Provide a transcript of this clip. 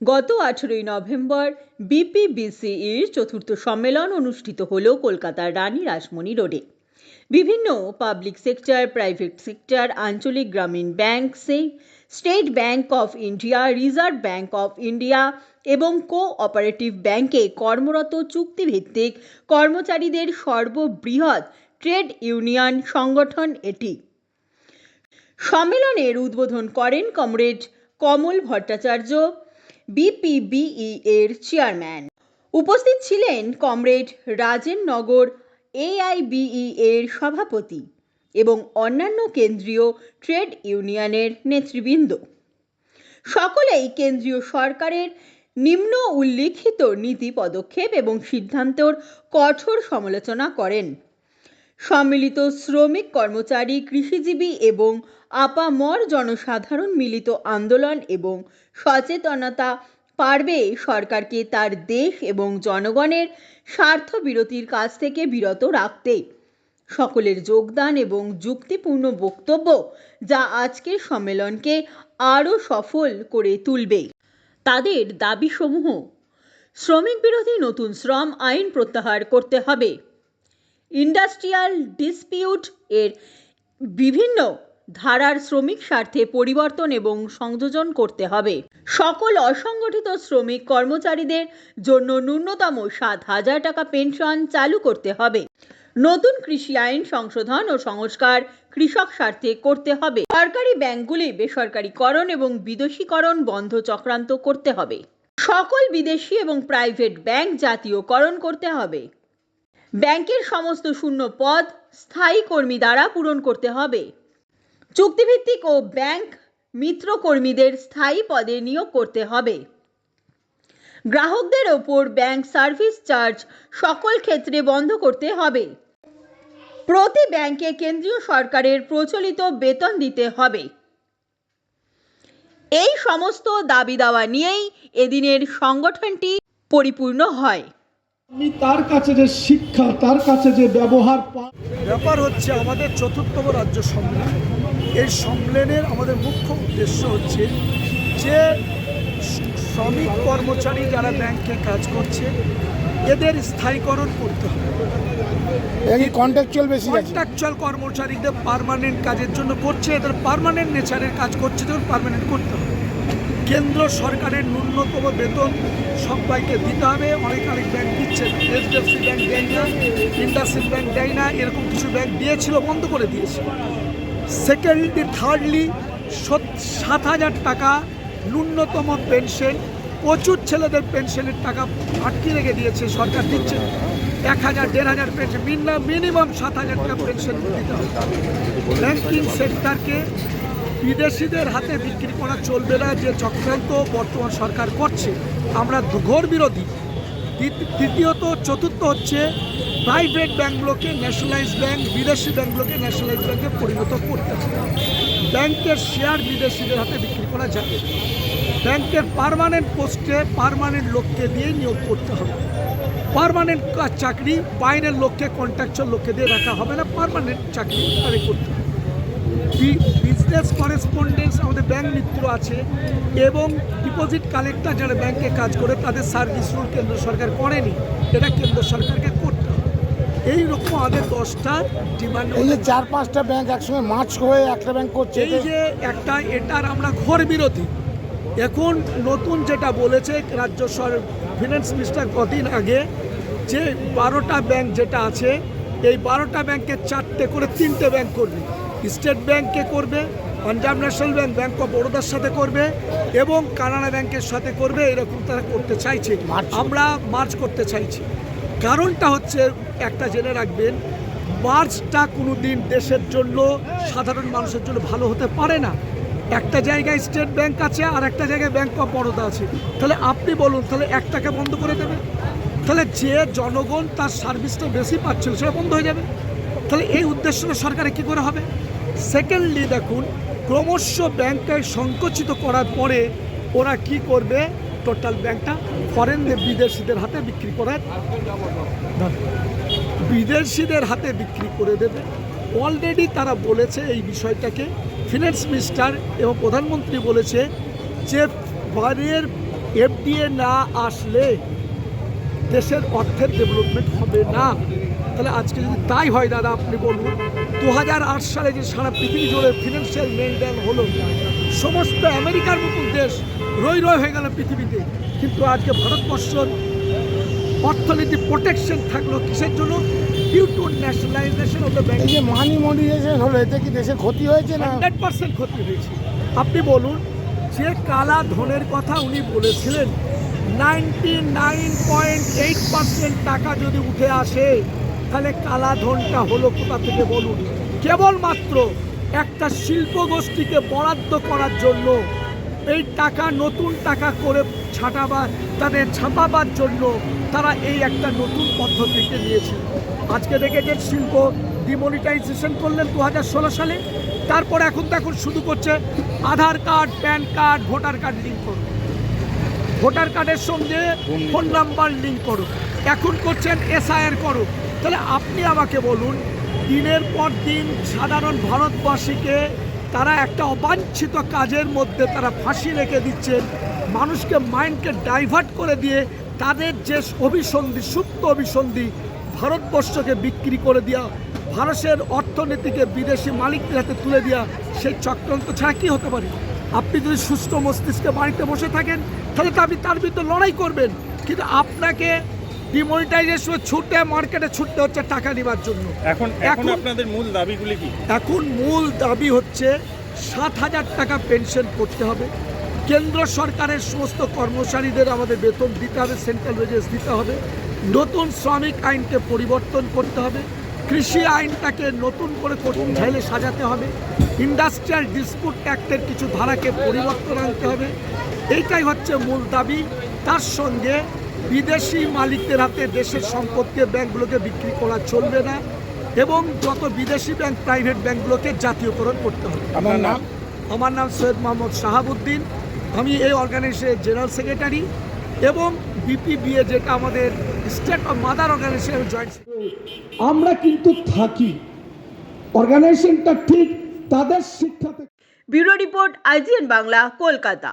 গত আঠেরোই নভেম্বর বিপিবিসিইর চতুর্থ সম্মেলন অনুষ্ঠিত হল কলকাতার রানী রাসমণি রোডে। বিভিন্ন পাবলিক সেক্টর প্রাইভেট সেক্টর আঞ্চলিক গ্রামীণ ব্যাংক সেই State Bank of India Reserve Bank of India এবং কোঅপারেটিভ ব্যাংকে কর্মরত চুক্তিভিত্তিক কর্মচারীদের সর্ববৃহৎ ট্রেড ইউনিয়ন সংগঠন এটি। সম্মেলনের উদ্বোধন করেন কমরেড কমল ভট্টাচার্য। বিপিবিই এর চেয়ারম্যান। উপস্থিত ছিলেন কমরেড রাজেন নগর এআইবিই এর সভাপতি এবং অন্যান্য কেন্দ্রীয় ট্রেড ইউনিয়নের নেতৃবৃন্দ। সকলেই কেন্দ্রীয় সরকারের নিম্ন উল্লিখিত নীতি পদক্ষেপ এবং সিদ্ধান্তর কঠোর সমালোচনা করেন। সম্মিলিত শ্রমিক কর্মচারী, কৃষিজীবী এবং আপামর জনসাধারণ মিলিত আন্দোলন এবং সচেতনতা পারবে সরকারকে তার দেশ এবং জনগণের স্বার্থ বিরতির কাছ থেকে বিরত রাখতে। সকলের যোগদান এবং যুক্তিপূর্ণ বক্তব্য যা আজকের সম্মেলনকে আরও সফল করে তুলবে। তাদের দাবিসমূহ, শ্রমিক বিরোধী নতুন শ্রম আইন প্রত্যাহার করতে হবে। ইন্ডাস্ট্রিয়াল ডিসপিউট এর বিভিন্ন ধারার শ্রমিক স্বার্থে পরিবর্তন এবং সংযোজন করতে হবে। সকল অসংগঠিত শ্রমিক কর্মচারীদের জন্য ন্যূনতম সাত হাজার টাকা পেনশন চালু করতে হবে। নতুন কৃষি আইন সংশোধন ও সংস্কার কৃষক স্বার্থে করতে হবে। সরকারি ব্যাংকগুলি বেসরকারীকরণ এবং বিদেশীকরণ বন্ধ চক্রান্ত করতে হবে। সকল বিদেশি এবং প্রাইভেট ব্যাংক জাতীয়করণ করতে হবে। ব্যাংকের সমস্ত শূন্য পদ স্থায়ী কর্মী দ্বারা পূরণ করতে হবে। চুক্তিভিত্তিক ও ব্যাংক মিত্র কর্মীদের স্থায়ী পদে নিয়োগ করতে হবে। গ্রাহকদের ওপর ব্যাংক সার্ভিস চার্জ সকল ক্ষেত্রে বন্ধ করতে হবে। প্রতি ব্যাংকে কেন্দ্রীয় সরকারের প্রচলিত বেতন দিতে হবে। এই সমস্ত দাবি দাওয়া নিয়েই এদিনের সংগঠনটি পরিপূর্ণ হয়। আমি তার কাছে যে শিক্ষা তার কাছে যে ব্যবহার ব্যাপার হচ্ছে আমাদের চতুর্থম রাজ্য সম্মেলন। এই সম্মেলনের আমাদের মুখ্য উদ্দেশ্য হচ্ছে যে শ্রমিক কর্মচারী যারা ব্যাংকে কাজ করছে এদের স্থায়ীকরণ করতে হবে। কন্ট্রাকচুয়াল বেশি আছে? কন্ট্রাকচুয়াল কর্মচারীদের পার্মানেন্ট কাজের জন্য করছে এদের পারমানেন্ট নেচারের কাজ করছে যখন পার্মানেন্ট করতে হবে। কেন্দ্র সরকারের ন্যূনতম বেতন সবাইকে দিতে হবে অনেক অনেক ব্যাংক দিচ্ছে এইচডিএফসি ব্যাংক দেয় না ইন্ডাসিন ব্যাংক দেয় না এরকম কিছু ব্যাংক দিয়েছিল বন্ধ করে দিয়েছে। সেকেন্ডলি থার্ডলি সাত হাজার টাকা ন্যূনতম পেনশন প্রচুর ছেলেদের পেনশনের টাকা আটকে রেখে দিয়েছে, সরকার দিচ্ছে এক হাজার, দেড় হাজার পেনশন মিনিমাম সাত হাজার টাকা পেনশন দিতে হবে। ব্যাঙ্কিং সেক্টরকে বিদেশিদের হাতে বিক্রি করা চলবে না, যে চক্রান্ত বর্তমান সরকার করছে। আমরা ঘোর বিরোধী। তৃতীয়ত চতুর্থ হচ্ছে প্রাইভেট ব্যাংকগুলোকে ন্যাশনালাইজ ব্যাঙ্ক বিদেশি ব্যাংকগুলোকে ন্যাশনালাইজ ব্যাঙ্কে পরিণত করতে হবে। ব্যাংকের শেয়ার বিদেশিদের হাতে বিক্রি করা যাবে। ব্যাংকের পার্মানেন্ট পোস্টে পারমানেন্ট লোককে দিয়ে নিয়োগ করতে হবে। পার্মানেন্ট চাকরি, বাইরের লোককে কন্ট্রাকচুয়াল লোককে দিয়ে রাখা হবে না পার্মানেন্ট চাকরি তাদের করতে হবে। বিজনেস করেসপন্ডেন্স আমাদের ব্যাংক মিত্র আছে এবং ডিপোজিট কালেক্টর যারা ব্যাংকে কাজ করে তাদের সার্ভিস রুল কেন্দ্র সরকার করেনি। এটা কেন্দ্র সরকারকে করতে হবে। এইরকম আমাদের দশটা ডিমান্ড এই যে চার পাঁচটা ব্যাংক একসঙ্গে মার্চ হয়ে একটা ব্যাংক করছে এই যে একটা এটার আমরা ঘোর বিরোধী। এখন নতুন যেটা বলেছে রাজ্য সর ফিনান্স মিনিস্টার কদিন আগে যে বারোটা ব্যাংক যেটা আছে এই বারোটা ব্যাংকের চারটে করে তিনটে ব্যাংক করবে। স্টেট ব্যাংকে করবে Punjab National Bank Bank of বরোদার সাথে করবে এবং কানাডা ব্যাংকের সাথে করবে এরকম তারা করতে চাইছে। আমরা মার্চ করতে চাইছি। কারণটা হচ্ছে একটা জেনে রাখবেন মার্চটা কোনো দিন দেশের জন্য সাধারণ মানুষের জন্য ভালো হতে পারে না। একটা জায়গায় স্টেট ব্যাংক আছে আর একটা জায়গায় ব্যাংক অফ বরোদা আছে। তাহলে আপনি বলুন তাহলে একটাকে বন্ধ করে দেবে? তাহলে যে জনগণ তার সার্ভিসটা বেশি পাচ্ছিল সেটা বন্ধ হয়ে যাবে? তাহলে এই উদ্দেশ্যটা সরকারে কী করে হবে? সেকেন্ডলি দেখুন, ক্রমশ ব্যাংককে সংকুচিত করার পরে ওরা কি করবে? টোটাল ব্যাংকটা ফরেন বিদেশিদের হাতে বিক্রি করার বিদেশিদের হাতে বিক্রি করে দেবে। অলরেডি তারা বলেছে এই বিষয়টাকে। ফিনান্স মিনিস্টার এবং প্রধানমন্ত্রী বলেছে যে বাইরের এফডিএ না আসলে দেশের অর্থের ডেভেলপমেন্ট হবে না। তাহলে আজকে যদি তাই হয় দাদা আপনি বলুন দু হাজার আট সালে যে সারা পৃথিবী জুড়ে ফিনান্সিয়াল মেলডাউন হলো সমস্ত আমেরিকার মতন দেশ রই রই হয়ে গেল পৃথিবীতে। কিন্তু আজকে ভারতবর্ষর অর্থনীতি প্রোটেকশন থাকল কিসের জন্য? Due to nationalisation of the bank এই যে মানি মনিটাইজেশন হলো এতে কি দেশের ক্ষতি হয়েছে না? হান্ড্রেড পার্সেন্ট ক্ষতি হয়েছে। আপনি বলুন যে কালা ধনের কথা উনি বলেছিলেন ninety nine point eight percent টাকা যদি উঠে আসে তাহলে কালা ধনটা হলো কোথা থেকে বলুন? কেবলমাত্র একটা শিল্প গোষ্ঠীকে বরাদ্দ করার জন্য এই টাকা নতুন টাকা করে ছাটাবার তাদের ছাপাবার জন্য তারা এই একটা নতুন পদ্ধতিকে নিয়েছে। আজকে দেখে দেখেছেন শিল্প ডিমনিটাইজেশন করলেন দু হাজার ষোলো সালে। তারপর এখন তো এখন শুরু করছে Aadhaar card PAN card voter card link করুন। ভোটার কার্ডের সঙ্গে ফোন নাম্বার লিঙ্ক করো এখন করছেন এসআইআর করো তাহলে আপনি আমাকে বলুন, দিনের পর দিন সাধারণ ভারতবাসীকে তারা একটা অবাঞ্ছিত কাজের মধ্যে তারা ফাঁসি রেখে দিচ্ছেন, মানুষকে মাইন্ডকে ডাইভার্ট করে দিয়ে তাদের যে অভিসন্ধি, সুপ্ত অভিসন্ধি ভারতবর্ষকে বিক্রি করে দেওয়া ভারতের অর্থনীতিকে বিদেশি মালিকদের হাতে তুলে দেওয়া সেই চক্রান্ত ছাড়া কী হতে পারে? আপনি যদি সুস্থ মস্তিষ্কে বাড়িতে বসে থাকেন, তাহলে তো আপনি তার বিরুদ্ধে লড়াই করবেন। কিন্তু আপনাকে ডিমনিটাইজেশন ছুটে মার্কেটে ছুটতে হচ্ছে টাকা নেবার জন্য। এখন এখন আপনাদের মূল দাবিগুলি কি? এখন মূল দাবি হচ্ছে সাত হাজার টাকা পেনশন করতে হবে। কেন্দ্র সরকারের সমস্ত কর্মচারীদের আমাদের বেতন দিতে হবে সেন্ট্রাল ওয়েজেস দিতে হবে। নতুন শ্রমিক আইনকে পরিবর্তন করতে হবে। কৃষি আইনটাকে নতুন করে কঠিন ঢেলে সাজাতে হবে। ইন্ডাস্ট্রিয়াল ডিসপুট অ্যাক্টের কিছু ধারাকে পরিবর্তন আনতে হবে। এইটাই হচ্ছে মূল দাবি। তার সঙ্গে বিদেশি মালিকদের হাতে দেশের সম্পদকে ব্যাংকগুলোকে বিক্রি করা চলবে না এবং যত বিদেশি ব্যাংক প্রাইভেট ব্যাংকগুলোকে জাতীয়করণ করতে হবে। আমার নাম? আমার নাম সৈয়দ মোহাম্মদ শাহাবুদ্দিন। আমি এই অর্গানাইজেশনের জেনারেল সেক্রেটারি এবং বিপিবিএ যেটা আমাদের state of mother organisation joint আমরা কিন্তু থাকি। অর্গানাইজেশনটা ঠিক তাদের শিক্ষা bureau report IGN Bangla Kolkata.